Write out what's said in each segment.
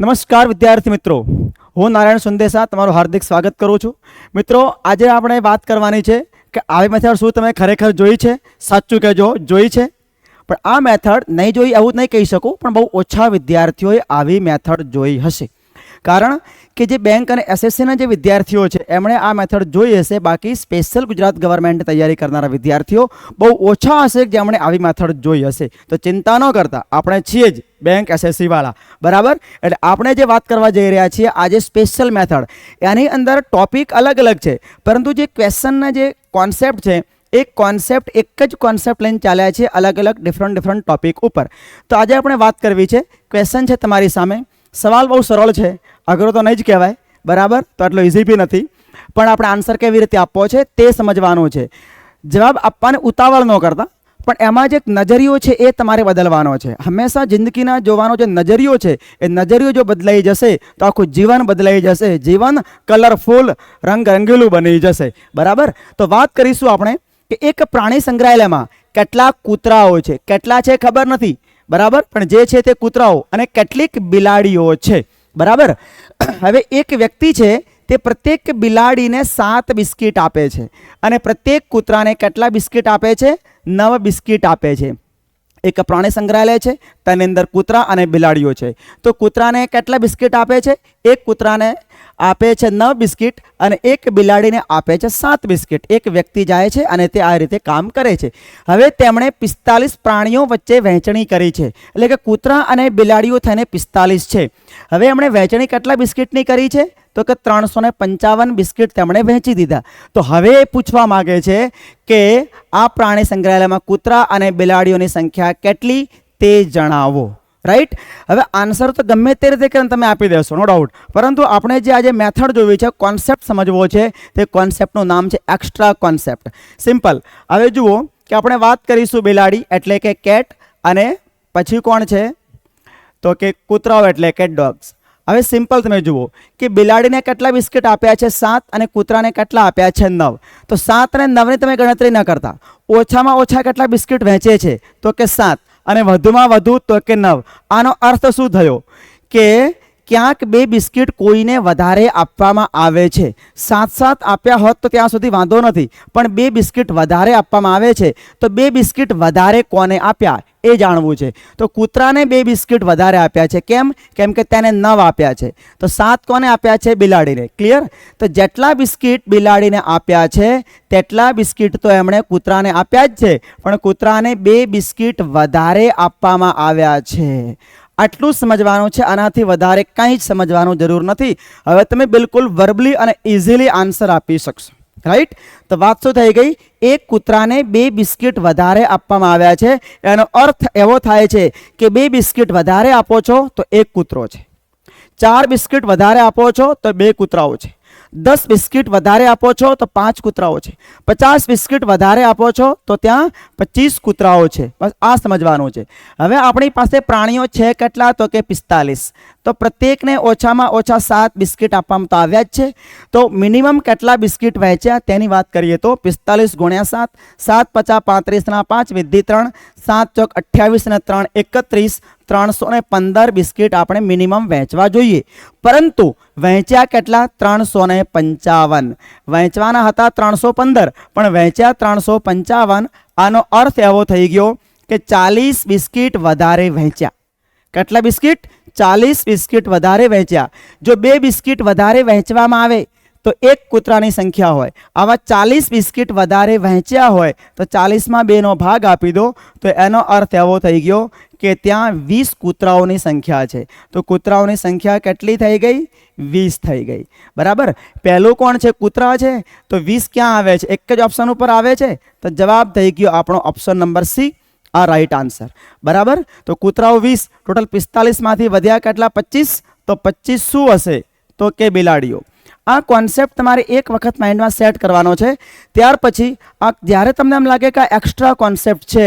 નમસ્કાર વિદ્યાર્થી મિત્રો. હું નારાયણ સંદેશા તમારું હાર્દિક સ્વાગત કરું છું. મિત્રો, આજે આપણે વાત કરવાની છે કે આવી મેથડ શું તમે ખરેખર જોઈ છે? સાચું કહેજો જોઈ છે? પણ આ મેથડ નહીં જોઈ એવું નહીં કહી શકું, પણ બહુ ઓછા વિદ્યાર્થીઓએ આવી મેથડ જોઈ હશે. કારણ કે જે બેંક અને એસએસસીના જે વિદ્યાર્થીઓ છે, એમણે આ મેથડ જોઈ હશે. બાકી સ્પેશિયલ ગુજરાત ગવર્મેન્ટ તૈયારી કરનારા વિદ્યાર્થીઓ બહુ ઓછા હશે જેમણે આવી મેથડ જોઈ હશે. તો ચિંતા ન કરતા, આપણે છીએ જ બેંક એસએસસી વાળા. બરાબર? એટલે આપણે જે વાત કરવા જઈ રહ્યા છીએ આજે સ્પેશિયલ મેથડ એની અંદર ટોપિક અલગ અલગ છે. પરંતુ જે ક્વેશ્ચનના જે કોન્સેપ્ટ છે એક કોન્સેપ્ટ એક જ કોન્સેપ્ટ લઈને ચાલ્યા છે અલગ અલગ ડિફરન્ટ ડિફરન્ટ ટોપિક ઉપર. તો આજે આપણે વાત કરવી છે ક્વેશ્ચન છે તમારી સામે. સવાલ બહુ સરળ છે. અઘરો તો નહીં જ કહેવાય. બરાબર? તો આટલો ઇઝી બી નથી. પણ આપણે આન્સર કેવી રીતે આપવો છે તે સમજવાનો છે. જવાબ આપવાને ઉતાવળ ન કરતા, પણ એમાં જે નજરિયો છે એ તમારે બદલવાનો છે. હંમેશા જિંદગીના જોવાનો જે નજરિયો છે, એ નજરિયો જો બદલાઈ જશે, તો આખું જીવન બદલાઈ જશે. જીવન કલરફુલ રંગ રંગીલું બની જશે. બરાબર? તો વાત કરીશું આપણે કે એક પ્રાણી સંગ્રહાલયમાં કેટલા કૂતરાઓ છે. કેટલા છે ખબર નથી. બરાબર? પણ જે છે તે કૂતરાઓ અને કેટલીક બિલાડીઓ છે. બરાબર? હવે એક વ્યક્તિ છે, તે પ્રત્યેક બિલાડીને સાત બિસ્કિટ આપે છે. અને પ્રત્યેક કૂતરાને કેટલા બિસ્કિટ આપે છે? નવ બિસ્કિટ આપે છે. એક પ્રાણી સંગ્રહાલય છે, તેની અંદર કૂતરા અને બિલાડીઓ છે. તો કૂતરાને કેટલા બિસ્કિટ આપે છે? એક કૂતરાને આપે છે નવ બિસ્કિટ અને એક બિલાડીને આપે છે સાત બિસ્કિટ. એક વ્યક્તિ જાય છે અને તે આ રીતે કામ કરે છે. હવે તેમણે પિસ્તાલીસ પ્રાણીઓ વચ્ચે વહેંચણી કરી છે. એટલે કે કૂતરા અને બિલાડીઓ થઈને પિસ્તાલીસ છે. હવે એમણે વહેંચણી કેટલા બિસ્કિટની કરી છે? તો કે ત્રણસો પંચાવન બિસ્કિટ તેમણે વહેંચી દીધા. તો હવે એ પૂછવા માગે છે કે આ પ્રાણી સંગ્રહાલયમાં કૂતરા અને બિલાડીઓની સંખ્યા કેટલી તે જણાવો. રાઈટ હવે આન્સર તો ગમે તે રીતે તમે આપી દેશો નો ડાઉટ પરંતુ આપણે જે આજે મેથડ જોવી છે કોન્સેપ્ટ સમજવો છે, તે કોન્સેપ્ટનું નામ છે એક્સ્ટ્રા કોન્સેપ્ટ સિમ્પલ હવે જુઓ કે આપણે વાત કરીશું બિલાડી એટલે કે કેટ અને પછી કોણ છે? તો કે કૂતરાઓ એટલે કે ડોગ્સ હવે સિમ્પલ તમે જુઓ કે બિલાડીને કેટલા બિસ્કિટ આપ્યા છે? સાત અને કૂતરાને કેટલા આપ્યા છે? નવ. તો સાત અને નવની તમે ગણતરી ન કરતા. ઓછામાં ઓછા કેટલા બિસ્કિટ વહેંચે છે? તો કે સાત. અને વધુમાં વધુ તો કે નવ. આનો અર્થ શું થયો? કે ક્યાંક બે બિસ્કિટ કોઈને વધારે આપવામાં આવે છે. સાત સાત આપ્યા હોત તો ત્યાં સુધી વાંધો નથી, પણ બે બિસ્કિટ વધારે આપવામાં આવે છે, તો બે બિસ્કિટ વધારે કોને આપ્યા? એ જાણવું છે. તો કૂતરાને બે બિસ્કિટ વધારે આપ્યા છે. કેમ? કેમ કે તેને નવ આપ્યા છે. તો સાત કોને આપ્યા છે? બિલાડીને. ક્લિયર? તો જેટલા બિસ્કિટ બિલાડીને આપ્યા છે, તેટલા બિસ્કિટ તો એમણે કૂતરાને આપ્યા જ છે, પણ કૂતરાને બે બિસ્કિટ વધારે આપવામાં આવ્યા છે. આટલું સમજવાનું છે, આનાથી વધારે કંઈ જ સમજવાનું જરૂર નથી. હવે તમે બિલકુલ વર્બલી અને ઇઝીલી આન્સર આપી શકશો. રાઈટ તો વાત શું થઈ ગઈ? એક કૂતરાને બે બિસ્કિટ વધારે આપવામાં આવ્યા છે. એનો અર્થ એવો થાય છે કે બે બિસ્કિટ વધારે આપો છો તો એક કૂતરો છે. ચાર બિસ્કિટ વધારે આપો છો તો બે કૂતરાઓ છે. દસ બિસ્કિટ વધારે આપો છો તો પાંચ કૂતરાઓ છે. પચાસ બિસ્કિટ વધારે આપો છો તો ત્યાં પચીસ કૂતરાઓ છે. બસ આ સમજવાનું છે. હવે આપણી પાસે પ્રાણીઓ છે કેટલા? તો કે પિસ્તાલીસ. તો પ્રત્યેકને ઓછામાં ઓછા સાત બિસ્કિટ આપવામાં તો આવ્યા જ છે. તો મિનિમમ કેટલા બિસ્કિટ વહેંચ્યા તેની વાત કરીએ તો પિસ્તાલીસ ગુણ્યા સાત સાત પચાસ પાંત્રીસના પાંચ વિધિ ત્રણ, સાત ચોક અઠ્યાવીસ ને ત્રણ, એકત્રીસ, ત્રણસો ને પંદર બિસ્કિટ આપણે મિનિમમ વહેંચવા જોઈએ. પરંતુ વહેંચ્યા કેટલા? ત્રણસો ને પંચાવન. વહેંચવાના હતા ત્રણસો પંદર, પણ વહેંચ્યા ત્રણસો પંચાવન. આનો અર્થ એવો થઈ ગયો કે ચાલીસ બિસ્કિટ વધારે વહેંચ્યા. કેટલા બિસ્કિટ? ચાલીસ બિસ્કિટ વધારે વહેંચ્યા. જો બે બિસ્કિટ વધારે વહેંચવામાં આવે, તો એક કૂતરાની સંખ્યા હોય. આવા ચાલીસ બિસ્કિટ વધારે વહેંચ્યા હોય, તો ચાલીસમાં બેનો ભાગ આપી દો. તો એનો અર્થ એવો થઈ ગયો કે ત્યાં વીસ કૂતરાઓની સંખ્યા છે. તો કૂતરાઓની સંખ્યા કેટલી થઈ ગઈ? વીસ થઈ ગઈ. બરાબર? પહેલું કોણ છે? કૂતરા છે. તો વીસ ક્યાં આવે છે? એક જ ઓપ્શન ઉપર આવે છે. તો જવાબ થઈ ગયો આપણો ઓપ્શન નંબર સી. આ રાઈટ આન્સર બરાબર? તો કૂતરાઓ વીસ, ટોટલ પિસ્તાલીસમાંથી વધ્યા કેટલા? પચીસ? તો પચીસ શું હશે? તો કે બિલાડીઓ. આ કોન્સેપ્ટ તમારે એક વખત માઇન્ડમાં સેટ કરવાનો છે. ત્યાર પછી, આ જ્યારે તમને એમ લાગે કે આ એક્સ્ટ્રા કોન્સેપ્ટ છે,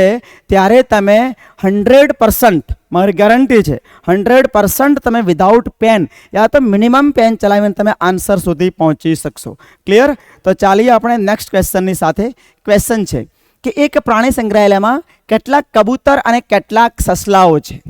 ત્યારે તમે હંડ્રેડ પર્સન્ટ મારી ગેરંટી છે હંડ્રેડ પર્સન્ટ તમે વિધાઉટ પેન યા તો મિનિમમ પેન ચલાવીને તમે આન્સર સુધી પહોંચી શકશો. ક્લિયર તો ચાલીએ આપણે નેક્સ્ટ ક્વેશ્ચનની સાથે. ક્વેશ્ચન છે કે એક પ્રાણી સંગ્રહાલયમાં કેટલાક કબૂતર અને કેટલાક સસલાઓ છે.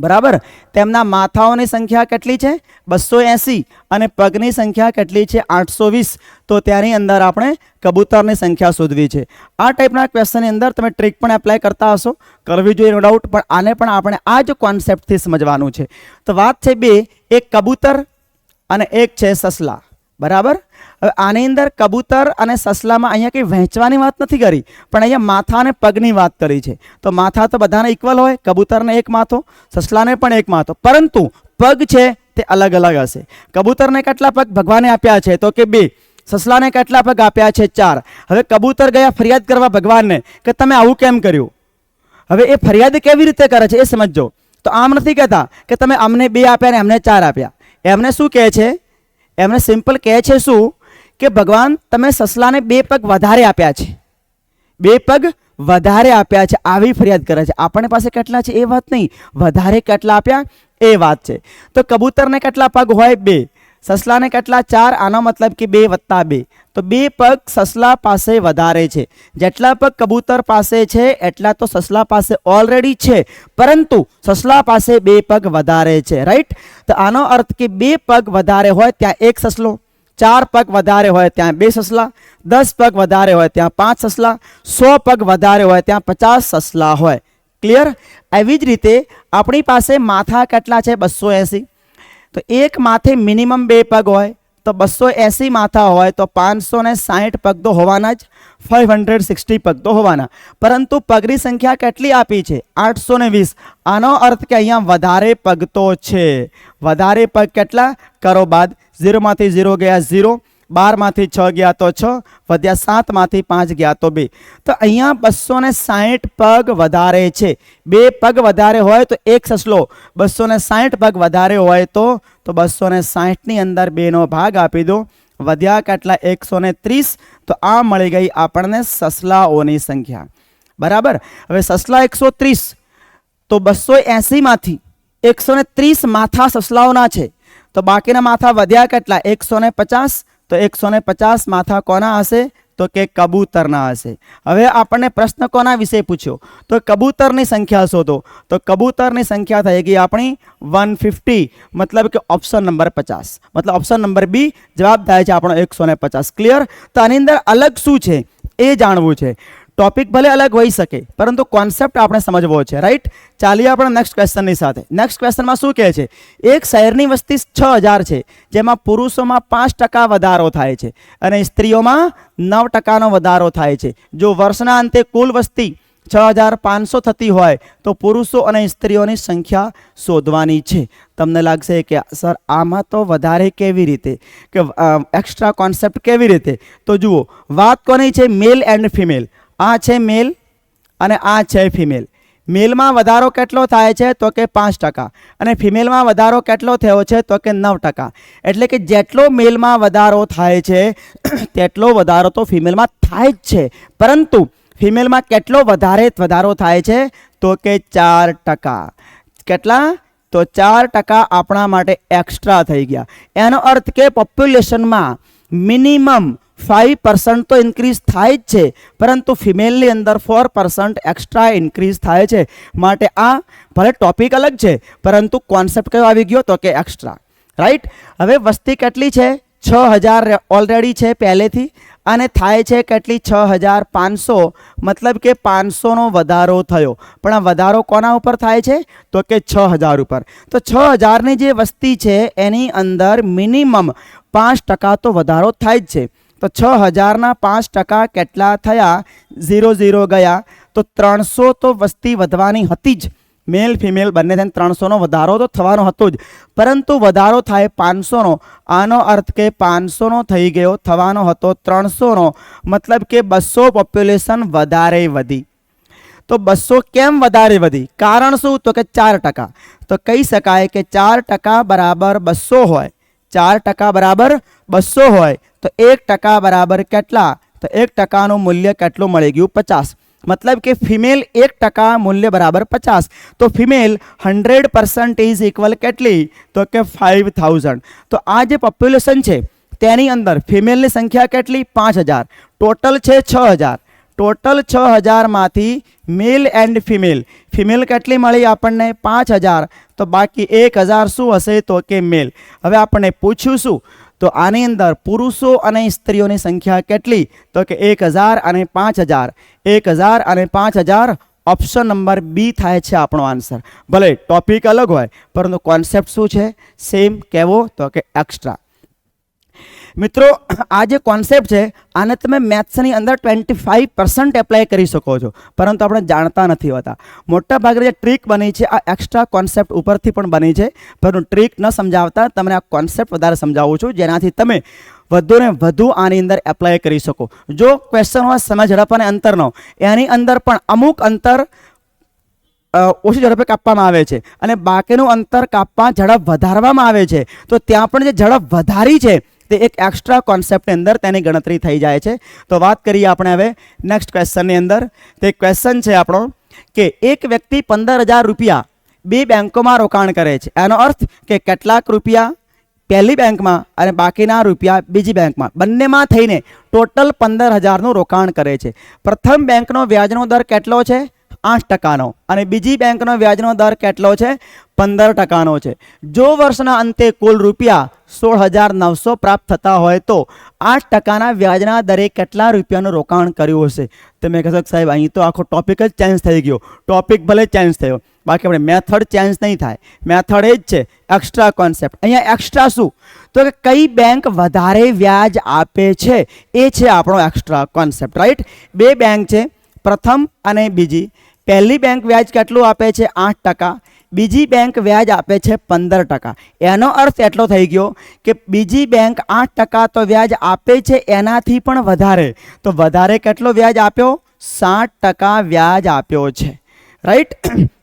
બરાબર? તેમના માથાઓની સંખ્યા કેટલી છે? બસો એંસી અને પગની સંખ્યા કેટલી છે? આઠસો વીસ. તો ત્યાંની અંદર આપણે કબૂતરની સંખ્યા શોધવી છે. આ ટાઈપના ક્વેશ્ચનની અંદર તમે ટ્રીક પણ એપ્લાય કરતા હશો. કરવી જોઈએ, નો ડાઉટ, પણ આને પણ આપણે આ જ કોન્સેપ્ટથી સમજવાનું છે. તો વાત છે બે, એક કબૂતર અને એક છે સસલા. બરાબર? હવે આની અંદર કબૂતર અને સસલામાં અહીંયા કંઈ વહેંચવાની વાત નથી કરી, પણ અહીંયા માથા અને પગની વાત કરી છે. તો માથા તો બધાને ઇક્વલ હોય, કબૂતરને એક માથો, સસલાને પણ એક માથો. પરંતુ પગ છે તે અલગ અલગ હશે. કબૂતરને કેટલા પગ ભગવાને આપ્યા છે? તો કે બે. સસલાને કેટલા પગ આપ્યા છે? ચાર. હવે કબૂતર ગયા ફરિયાદ કરવા ભગવાનને કે તમે આવું કેમ કર્યું? હવે એ ફરિયાદ કેવી રીતે કરે છે એ સમજો તો આમ નથી કહેતા કે તમે અમને બે આપ્યા ને એમને ચાર આપ્યા. એમને શું કહે છે? એમને સિમ્પલ કહે છે શું? કે ભગવાન, તમે સસલાને બે પગ વધારે આપ્યા છે. બે પગ વધારે આપ્યા છે. આવી ફરિયાદ કરે છે. આપણી પાસે કેટલા છે એ વાત નહીં. વધારે કેટલા આપ્યા એ વાત છે. તો કબૂતરને કેટલા પગ હોય? બે. સસલાને કેટલા? ચાર. આનો મતલબ કે બે વત્તા બે. તો બે પગ સસલા પાસે વધારે છે. જેટલા પગ કબૂતર પાસે છે, એટલા તો સસલા પાસે ઓલરેડી છે. પરંતુ સસલા પાસે બે પગ વધારે છે. રાઈટ તો આનો અર્થ કે બે પગ વધારે હોય, ત્યાં એક સસલો ચાર પગ વધારે હોય ત્યાં બે સસલા, દસ પગ વધારે હોય ત્યાં પાંચ સસલા, સો પગ વધારે હોય ત્યાં પચાસ સસલા હોય. ક્લિયર એવી જ રીતે આપણી પાસે માથા કેટલા છે? બસો એંસી. તો એક માથે મિનિમમ બે પગ હોય, તો બસો એંસી માથા હોય, તો પાંચસો ને સાહીઠ પગ તો હોવાના જ. ફાઇવ હંડ્રેડ સિક્સટી પગ તો હોવાના. પરંતુ પગની સંખ્યા કેટલી આપી છે? આઠસો ને વીસ. આનો અર્થ કે અહીંયા વધારે પગ તો છે. વધારે પગ કેટલા? કરો બાદ. ઝીરોમાંથી ઝીરો ગયા ઝીરો. બારમાંથી છ ગયા તો છ. વધ્યા સાતમાંથી પાંચ ગયા તો બે. તો અહીંયા બસો ને સાહીઠ પગ વધારે છે. બે પગ વધારે હોય તો એક સસલો. બસો ને સાહીઠ પગ વધારે હોય તો તો બસો ને સાહીઠની અંદર બેનો ભાગ આપી દો. વધ્યા કેટલા એકસો ને ત્રીસ? તો આ મળી ગઈ આપણને સસલાઓની સંખ્યા. બરાબર? હવે સસલા એકસો ત્રીસ. તો બસો એંસીમાંથી એકસો ને ત્રીસ માથા સસલાઓના છે. તો બાકીના માથા વધ્યા કેટલા? એકસો ને પચાસ. તો એકસો ને પચાસ માથા કોના હશે? તો કે કબૂતરના હશે. હવે આપણને પ્રશ્ન કોના વિશે પૂછ્યો? તો કબૂતરની સંખ્યા શોધો. તો કબૂતરની સંખ્યા થઈ ગઈ આપણી વન ફિફ્ટી મતલબ કે ઓપ્શન નંબર પચાસ. મતલબ ઓપ્શન નંબર બી જવાબ થાય છે આપણો એકસો ને પચાસ. ક્લિયર તો આની અંદર અલગ શું છે? એ જાણવું છે. ટોપિક ભલે અલગ હોઈ શકે, પરંતુ કોન્સેપ્ટ આપણે સમજવો છે રાઈટ ચાલીએ આપણે નેક્સ્ટ ક્વેશ્ચનની સાથે. નેક્સ્ટ ક્વેશ્ચનમાં શું કહે છે? એક શહેરની વસ્તી છ હજાર છે, જેમાં પુરુષોમાં પાંચ ટકા વધારો થાય છે અને સ્ત્રીઓમાં નવ ટકાનો વધારો થાય છે. જો વર્ષના અંતે કુલ વસ્તી છ હજાર પાંચસો થતી હોય, તો પુરુષો અને સ્ત્રીઓની સંખ્યા શોધવાની છે. તમને લાગશે કે, સર, આમાં તો વધારે કેવી રીતે? કે એક્સ્ટ્રા કોન્સેપ્ટ કેવી રીતે? તો જુઓ, વાત કોની છે? મેલ એન્ડ ફિમેલ આ છે મેલ અને આ છે ફિમેલ મેલમાં વધારો કેટલો થાય છે? તો કે પાંચ ટકા. અને ફિમેલમાં વધારો કેટલો થયો છે? તો કે નવ ટકા. એટલે કે જેટલો મેલમાં વધારો થાય છે, તેટલો વધારો તો ફિમેલમાં થાય જ છે. પરંતુ ફિમેલમાં કેટલો વધારે વધારો થાય છે? તો કે ચાર ટકા. કેટલા? તો ચાર ટકા આપણા માટે એક્સ્ટ્રા થઈ ગયા. એનો અર્થ કે પોપ્યુલેશનમાં મિનિમમ ફાઈવ પર્સન્ટ તો ઇન્ક્રીઝ થાય જ છે, પરંતુ ફિમેલની અંદર ફોર પર્સન્ટ એક્સ્ટ્રા ઇન્ક્રીઝ થાય છે. માટે આ ભલે ટોપિક અલગ છે, પરંતુ કોન્સેપ્ટ કયો આવી ગયો તો કે એક્સ્ટ્રા રાઈટ હવે વસ્તી કેટલી છે? છ હજાર ઓલરેડી છે પહેલેથી. અને થાય છે કેટલી? છ હજાર પાંચસો. મતલબ કે પાંચસોનો વધારો થયો. પણ આ વધારો કોના ઉપર થાય છે? તો કે છ હજાર ઉપર. તો છ હજારની જે વસ્તી છે, એની અંદર મિનિમમ પાંચ ટકા તો વધારો થાય જ છે. તો છ હજારના પાંચ ટકા કેટલા થયા? ઝીરો ઝીરો ગયા. તો ત્રણસો તો વસ્તી વધવાની હતી જ. મેલ, ફિમેલ બંને થઈને ત્રણસોનો વધારો તો થવાનો હતો જ. પરંતુ વધારો થાય પાંચસોનો. આનો અર્થ કે પાંચસોનો થઈ ગયો, થવાનો હતો ત્રણસોનો. મતલબ કે બસો પોપ્યુલેશન વધારે વધી. તો બસો કેમ વધારે વધી? કારણ શું? તો કે ચાર ટકા. તો કહી શકાય કે ચાર ટકા બરાબર બસો હોય. ચાર ટકા બરાબર બસો હોય. તો એક ટકા બરાબર કેટલા? તો એક ટકાનું મૂલ્ય કેટલું મળી ગયું? પચાસ. મતલબ કે ફિમેલ એક ટકા મૂલ્ય બરાબર પચાસ. તો female hundred percent is equal કેટલી? તો કે ફાઇવ થાઉઝન્ડ તો આ જે પોપ્યુલેશન છે, તેની અંદર ફિમેલની સંખ્યા કેટલી? પાંચ હજાર. ટોટલ છે છ હજાર. ટોટલ છ હજારમાંથી મેલ એન્ડ ફિમેલ ફિમેલ કેટલી મળી આપણને? પાંચ હજાર. તો બાકી એક હજાર શું હશે? તો કે મેલ હવે આપણને પૂછ્યું શું? તો આની અંદર પુરુષો અને સ્ત્રીઓની સંખ્યા કેટલી? તો કે એક હજાર અને પાંચ હજાર. એક હજાર અને પાંચ હજાર ઓપ્શન નંબર બી થાય છે આપણો આન્સર ભલે ટોપિક અલગ હોય, પરંતુ કોન્સેપ્ટ શું છે? સેમ કહેવો તો કે એક્સ્ટ્રા મિત્રો, આ જે કોન્સેપ્ટ છે, આને તમે મેથ્સની અંદર ટ્વેન્ટી ફાઇવ પર્સન્ટ એપ્લાય કરી શકો છો. પરંતુ આપણે જાણતા નથી હોતા. મોટા ભાગે જે ટ્રીક બની છે, આ એક્સ્ટ્રા કોન્સેપ્ટ ઉપરથી પણ બની છે. પરંતુ ટ્રીક ન સમજાવતા તમને આ કોન્સેપ્ટ વધારે સમજાવું છું. જેનાથી તમે વધુને વધુ આની અંદર એપ્લાય કરી શકો. જો ક્વેશ્ચન હોય સમય ઝડપ અને અંતરનો, એની અંદર પણ અમુક અંતર ઓછી ઝડપે કાપવામાં આવે છે. અને બાકીનું અંતર કાપવા, ઝડપ વધારવામાં આવે છે. તો ત્યાં પણ જે ઝડપ વધારી છે તે એક એક્સ્ટ્રા કોન્સેપ્ટની અંદર તેની ગણતરી થઈ જાય છે. તો વાત કરીએ આપણે હવે નેક્સ્ટ ક્વેશ્ચનની અંદર. તે ક્વેશ્ચન છે આપણો કે એક વ્યક્તિ પંદર હજાર રૂપિયા બે બેંકોમાં રોકાણ કરે છે. એનો અર્થ કે કેટલાક રૂપિયા પહેલી બેંકમાં અને બાકીના રૂપિયા બીજી બેંકમાં. બંનેમાં થઈને ટોટલ પંદર હજારનું રોકાણ કરે છે. પ્રથમ બેંકનો વ્યાજનો દર કેટલો છે? આઠ ટકાનો. અને બીજી બેંકનો વ્યાજનો દર કેટલો છે? પંદર ટકાનો છે. જો વર્ષના અંતે કુલ રૂપિયા સોળ હજાર નવસો પ્રાપ્ત થતા હોય તો આઠ ટકાના વ્યાજના દરે કેટલા રૂપિયાનું રોકાણ કર્યું હશે? તમે કહેશો સાહેબ, અહીં તો આખો ટોપિક જ ચેન્જ થઈ ગયો. ટોપિક ભલે ચેન્જ થયો. બાકી આપણે મેથડ ચેન્જ નહીં થાય. મેથડ એ જ છે. એક્સ્ટ્રા કોન્સેપ્ટ અહીંયા એક્સ્ટ્રા શું? તો કે કઈ બેંક વધારે વ્યાજ આપે છે? એ છે આપણો એક્સ્ટ્રા કોન્સેપ્ટ રાઈટ બે બેંક છે. પ્રથમ અને બીજી. પહેલી બેંક વ્યાજ કેટલું આપે છે? આઠ ટકા. બીજી બેંક વ્યાજ આપે છે પંદર ટકા. એનો અર્થ એટલો થઈ ગયો કે બીજી બેંક આઠ ટકા તો વ્યાજ આપે છે એનાથી પણ વધારે. તો વધારે કેટલો વ્યાજ આપ્યો? સાઠ ટકા વ્યાજ આપ્યો છે. રાઈટ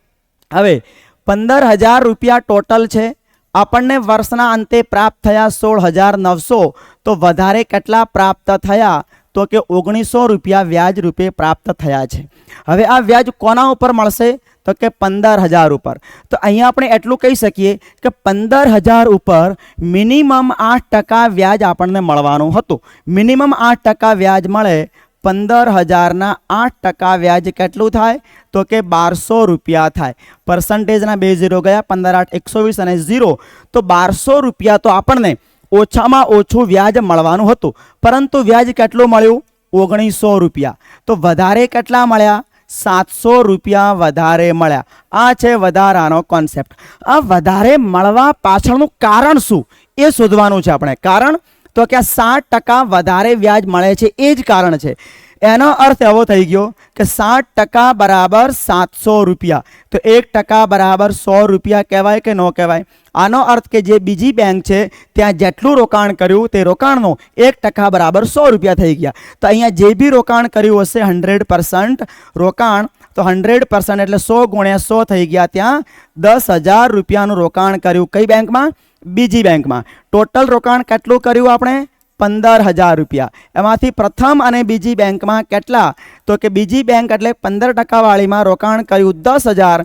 હવે, પંદર હજાર રૂપિયા ટોટલ છે. આપણને વર્ષના અંતે પ્રાપ્ત થયા સોળ હજાર નવસો. તો વધારે કેટલા પ્રાપ્ત થયા? તો કે ઓગણીસો રૂપિયા વ્યાજ રૂપે પ્રાપ્ત થયા છે. હવે આ વ્યાજ કોના ઉપર મળશે? તો કે પંદર હજાર ઉપર. તો અહીંયા આપણે એટલું કહી શકીએ કે પંદર હજાર ઉપર મિનિમમ આઠ ટકા વ્યાજ આપણને મળવાનું હતું. મિનિમમ આઠ ટકા વ્યાજ મળે પંદર હજારના આઠ ટકા વ્યાજ કેટલું થાય? તો કે બારસો રૂપિયા થાય. પર્સન્ટેજના બે ઝીરો ગયા, પંદર આઠ એકસો વીસ અને ઝીરો તો બારસો રૂપિયા તો આપણને ઓછામાં ઓછું વ્યાજ મળવાનું હતું. પરંતુ વ્યાજ કેટલું મળ્યું? ઓગણીસો રૂપિયા. તો વધારે કેટલા મળ્યા? સાતસો રૂપિયા વધારે મળ્યા. આ છે વધારાનો કોન્સેપ્ટ આ વધારે મળવા પાછળનું કારણ શું? એ શોધવાનું છે આપણે. કારણ? તો કે સાઠ ટકા વધારે વ્યાજ મળે છે. એ જ કારણ છે. એનો અર્થ એવો થઈ ગયો કે સાઠ ટકા બરાબર સાતસો રૂપિયા. તો એક ટકા બરાબર સો રૂપિયા કહેવાય કે ન કહેવાય? આનો અર્થ કે જે બીજી બેંક છે, ત્યાં જેટલું રોકાણ કર્યું તે રોકાણનો એક ટકા બરાબર સો રૂપિયા થઈ ગયા. તો અહીંયા જે બી રોકાણ કર્યું હશે, હંડ્રેડ પર્સન્ટ રોકાણ, તો હંડ્રેડ પર્સન્ટ એટલે સો ગુણ્યા સો થઈ ગયા ત્યાં દસ હજાર રૂપિયાનું રોકાણ કર્યું કઈ બેંકમાં? બીજી બેંકમાં. ટોટલ રોકાણ કેટલું કર્યું આપણે? પંદર હજાર રૂપિયા. એમાંથી પ્રથમ અને બીજી બેંકમાં કેટલા? તો કે બીજી બેંક એટલે પંદર ટકાવાળીમાં રોકાણ કર્યું દસ હજાર.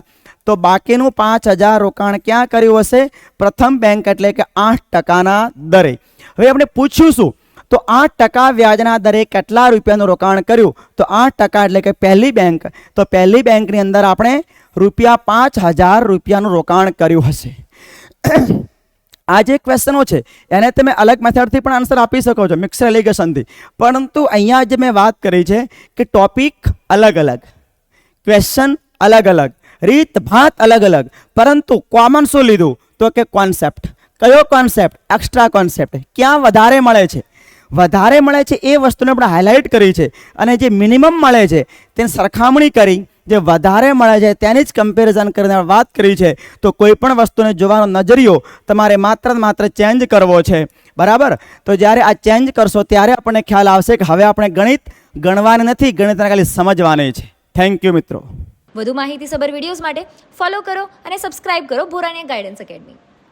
તો બાકીનું પાંચ હજાર રોકાણ ક્યાં કર્યું હશે? પ્રથમ બેંક એટલે કે આઠ ટકાના દરે. હવે આપણે પૂછ્યું શું? તો આઠ ટકા વ્યાજના દરે કેટલા રૂપિયાનું રોકાણ કર્યું? તો આઠ ટકા એટલે કે પહેલી બેંક. તો પહેલી બેંકની અંદર આપણે રૂપિયા પાંચ હજાર રૂપિયાનું રોકાણ કર્યું હશે. આ જે ક્વેશ્ચનો છે, એને તમે અલગ મેથડથી પણ આન્સર આપી શકો છો મિક્સર એલિગેશનથી પરંતુ અહીંયા જે મેં વાત કરી છે કે ટોપિક અલગ અલગ ક્વેશ્ચન અલગ અલગ રીત, ભાત અલગ અલગ પરંતુ કોમન શું લીધું? તો કે કોન્સેપ્ટ કયો કોન્સેપ્ટ એક્સ્ટ્રા કોન્સેપ્ટ ક્યાં વધારે મળે છે? વધારે મળે છે એ વસ્તુને આપણે હાઇલાઇટ કરી છે અને જે મિનિમમ મળે છે, તેની સરખામણી કરી. જે વધારે મળે છે તેની જ કમ્પેરિઝન કરીને વાત કરી છે, તો કોઈ પણ વસ્તુને જોવાનો નજરિયો તમારે માત્ર ને માત્ર ચેન્જ કરવો છે. બરાબર? તો જ્યારે આ ચેન્જ કરશો ત્યારે આપણને ખ્યાલ આવશે કે હવે આપણે ગણિત ગણવાની નથી, ગણિતને ખાલી સમજવાની છે. થેન્ક યુ મિત્રો. વધુ માહિતી સબર વિડીયોઝ માટે ફોલો કરો અને સબસ્ક્રાઇબ કરો ભોરાની ગાઈડન્સ એકેડમી